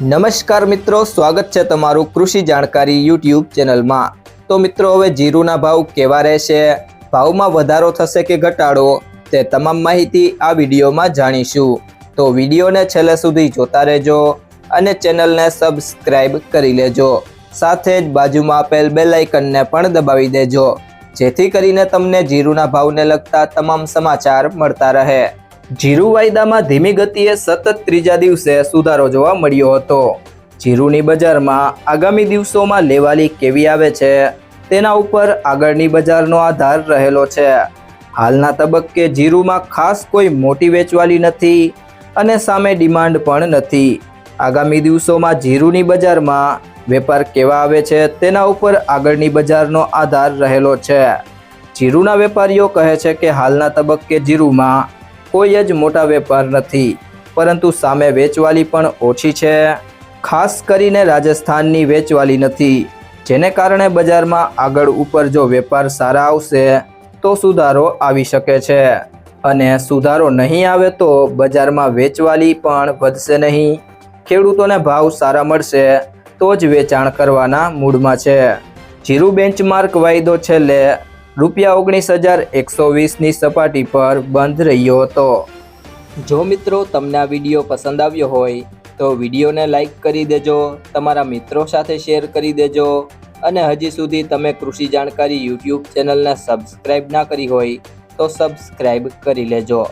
નમસ્કાર મિત્રો, સ્વાગત છે તમારું કૃષિ જાણકારી યુટ્યુબ ચેનલમાં. તો મિત્રો, હવે જીરુના ભાવ કેવા રહેશે? ભાવમાં વધારો થશે કે ઘટાડો? તે તમામ માહિતી આ વિડીયોમાં જાણીશું. તો વિડીયોને છેલ્લે સુધી જોતા રહેજો અને ચેનલને સબસ્ક્રાઇબ કરી લેજો. સાથે જ બાજુમાં આપેલ બેલાઇકનને પણ દબાવી દેજો. જેથી કરીને તમને જીરુના ભાવને લગતા તમામ સમાચાર મળતા રહે. જીરુ વાયદામાં ધીમી ગતિએ સતત ત્રીજા દિવસે સુધારો જોવા મળ્યો હતો. જીરુની બજારમાં આગામી દિવસોમાં લેવાલી કેવી આવે છે, તેના ઉપર આગળની બજારનો આધાર રહેલો છે. હાલના તબક્કે જીરુમાં ખાસ કોઈ મોટી વેચવાલી નથી અને સામે ડિમાન્ડ પણ નથી. આગામી દિવસોમાં જીરુની બજારમાં વેપાર કેવા આવે છે, તેના ઉપર આગળની બજારનો આધાર રહેલો છે. જીરુના વેપારીઓ કહે છે કે હાલના તબક્કે જીરુમાં કોઈ જ મોટા વેપાર નથી, પરંતુ સામે વેચવાલી પણ ઓછી છે. ખાસ કરીને રાજસ્થાનની વેચવાલી નથી, જેને કારણે બજારમાં આગળ ઉપર જો વેપાર સારા આવશે, તો સુધારો આવી શકે છે. અને સુધારો નહીં આવે તો બજારમાં વેચવાલી પણ વધશે નહીં. ખેડૂતોને ભાવ સારા મળશે, તો જ વેચાણ કરવાના મૂડમાં છે. જીરું બેન્ચમાર્ક વાયદો છેલ્લે રૂપિયા ઓગણીસ હજાર એકસો વીસની સપાટી પર બંધ રહ્યો હતો. જો મિત્રો તમને આ વીડિયો પસંદ આવ્યો હોય, તો વિડીયોને લાઈક કરી દેજો, તમારા મિત્રો સાથે શેર કરી દેજો, અને હજી સુધી તમે કૃષિ જાણકારી યુટ્યુબ ચેનલને સબસ્ક્રાઈબ ના કરી હોય, તો સબસ્ક્રાઈબ કરી લેજો.